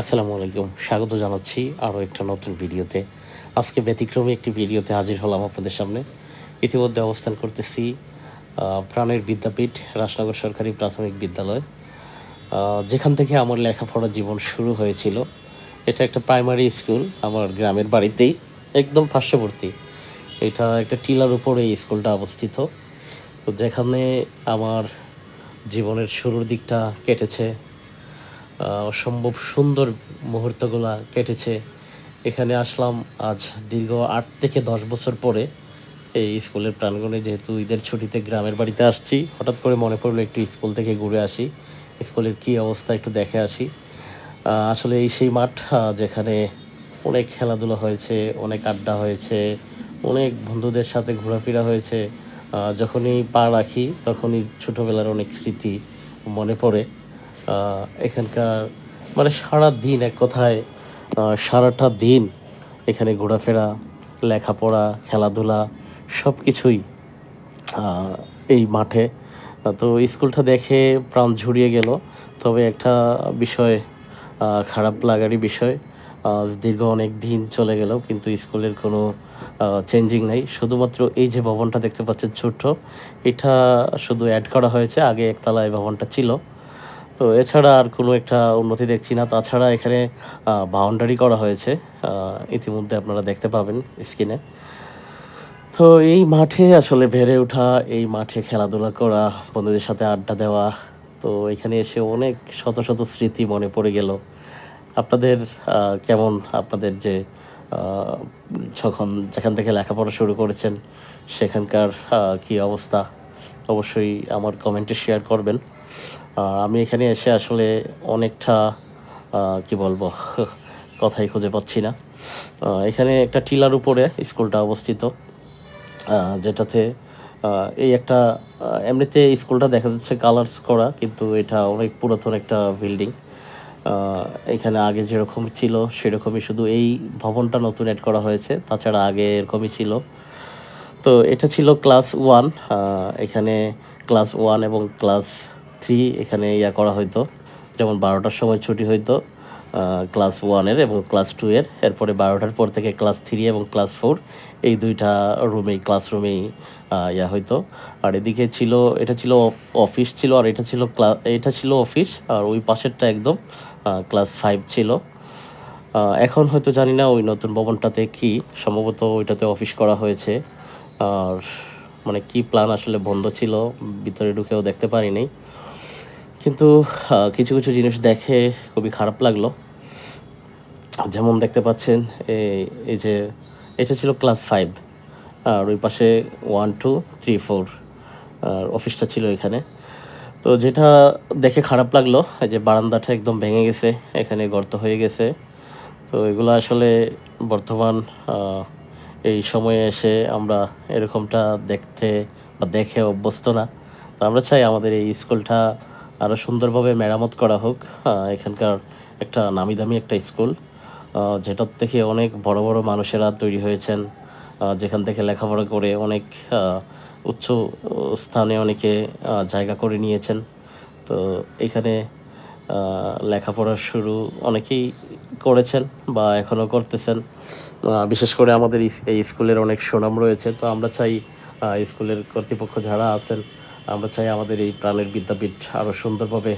আসসালামু আলাইকুম। স্বাগত জানাচ্ছি আরও একটা নতুন ভিডিওতে। আজকে ব্যতিক্রমী একটি ভিডিওতে হাজির হলাম আপনাদের সামনে। ইতিমধ্যে অবস্থান করতেছি প্রাণের বিদ্যাপীঠ রাজনগর সরকারি প্রাথমিক বিদ্যালয়। যেখান থেকে আমার লেখাপড়া জীবন শুরু হয়েছিল। এটা একটা প্রাইমারি স্কুল, আমার গ্রামের বাড়িতেই, একদম পার্শ্ববর্তী। এটা একটা টিলার উপরে এই স্কুলটা অবস্থিত। তো যেখানে আমার জীবনের শুরুর দিকটা কেটেছে। অসম্ভব সুন্দর মুহূর্তগুলা কেটেছে। এখানে আসলাম আজ দীর্ঘ আট থেকে দশ বছর পরে এই স্কুলের প্রাঙ্গণে, যেহেতু ঈদের ছুটিতে গ্রামের বাড়িতে আসছি, হঠাৎ করে মনে পড়ল একটু স্কুল থেকে ঘুরে আসি, স্কুলের কী অবস্থা একটু দেখে আসি। আসলে এই সেই মাঠ যেখানে অনেক খেলাধুলা হয়েছে, অনেক আড্ডা হয়েছে, অনেক বন্ধুদের সাথে ঘোরাফেরা হয়েছে। যখনই পা রাখি, তখনই ছোটোবেলার অনেক স্মৃতি মনে পড়ে। এখানকার মানে সারা দিন এক কথায় সারাটা দিন এখানে ঘোরাফেরা, লেখাপড়া, খেলাধুলা সব কিছুই এই মাঠে। তো স্কুলটা দেখে প্রাণ ঝুরিয়ে গেল। তবে একটা বিষয় খারাপ লাগারই বিষয়, আজ দীর্ঘ অনেক দিন চলে গেল, কিন্তু স্কুলের কোনো চেঞ্জিং নাই। শুধুমাত্র এই যে ভবনটা দেখতে পাচ্ছেন ছোট্ট, এটা শুধু অ্যাড করা হয়েছে। আগে একতলা এই ভবনটা ছিল। তো এছাড়া আর কোনো একটা উন্নতি দেখছি না। তাছাড়া এখানে বাউন্ডারি করা হয়েছে। ইতিমধ্যে আপনারা দেখতে পাবেন স্ক্রিনে তো এই মাঠে আসলে বেড়ে ওঠা, এই মাঠে খেলাধুলা করা, বন্ধুদের সাথে আড্ডা দেওয়া, তো এখানে এসে অনেক শত শত স্মৃতি মনে পড়ে গেল। আপনাদের কেমন আপনাদের যে যখন, যেখান থেকে লেখাপড়া শুরু করেছেন, সেখানকার কি অবস্থা? অবশ্যই আমার কমেন্টে শেয়ার করবেন। আমি এখানে এসে আসলে অনেকটা কি বলব, কথাই খুঁজে পাচ্ছি না। এখানে একটা টিলার উপরে স্কুলটা অবস্থিত যেটাতে এই একটা এমনিতে স্কুলটা দেখা যাচ্ছে কালার্স করা, কিন্তু এটা অনেক পুরাতন একটা বিল্ডিং এখানে আগে যেরকম ছিল সেরকমই শুধু এই ভবনটা নতুন অ্যাড করা হয়েছে, তাছাড়া আগে এরকমই ছিল। তো এটা ছিল ক্লাস ওয়ান এখানে ক্লাস ওয়ান এবং ক্লাস থ্রি এখানে ইয়া করা হইতো। যেমন বারোটার সময় ছুটি হইতো ক্লাস ওয়ানের এবং ক্লাস টু এর। এরপরে বারোটার পর থেকে ক্লাস থ্রি এবং ক্লাস ফোর এই দুইটা রুমেই ক্লাসরুমেই ইয়া হইতো। আর এদিকে ছিল, এটা ছিল অফিস ছিল, আর এটা ছিল ক্লা এটা ছিল অফিস আর ওই পাশেরটা একদম ক্লাস ফাইভ ছিল। এখন হয়তো জানি না ওই নতুন ভবনটাতে কি, সম্ভবত ওইটাতে অফিস করা হয়েছে। আর মানে কি প্ল্যান আসলে বন্ধ ছিল, ভিতরে ঢুকেও দেখতে পারিনি। কিন্তু কিছু কিছু জিনিস দেখে খুবই খারাপ লাগল। যেমন দেখতে পাচ্ছেন, এই এই যে, এটা ছিল ক্লাস ফাইভ, আর ওই পাশে ওয়ান, টু, থ্রি, ফোর, আর অফিসটা ছিল এখানে। তো যেটা দেখে খারাপ লাগল, এই যে বারান্দাটা একদম ভেঙে গেছে, এখানে গর্ত হয়ে গেছে। তো এগুলো আসলে বর্তমান এই সময়ে এসে আমরা এরকমটা দেখতে বা দেখে অভ্যস্ত না। তো আমরা চাই আমাদের এই স্কুলটা আরও সুন্দরভাবে মেরামত করা হোক। এখানকার একটা নামি দামি একটা স্কুল যেটার থেকে অনেক বড় বড় মানুষেরা তৈরি হয়েছেন। যেখান থেকে লেখাপড়া করে অনেক উচ্চ স্থানে অনেকে জায়গা করে নিয়েছেন। তো এখানে লেখাপড়া শুরু অনেকেই করেছেন বা এখনও করতেছেন। বিশেষ করে আমাদের এই- স্কুলের অনেক সুনাম রয়েছে। তো আমরা চাই স্কুলের কর্তৃপক্ষ যারা আছেন আমরা চাই আমাদের এই প্রাণের বিদ্যাপীঠ আরও সুন্দরভাবে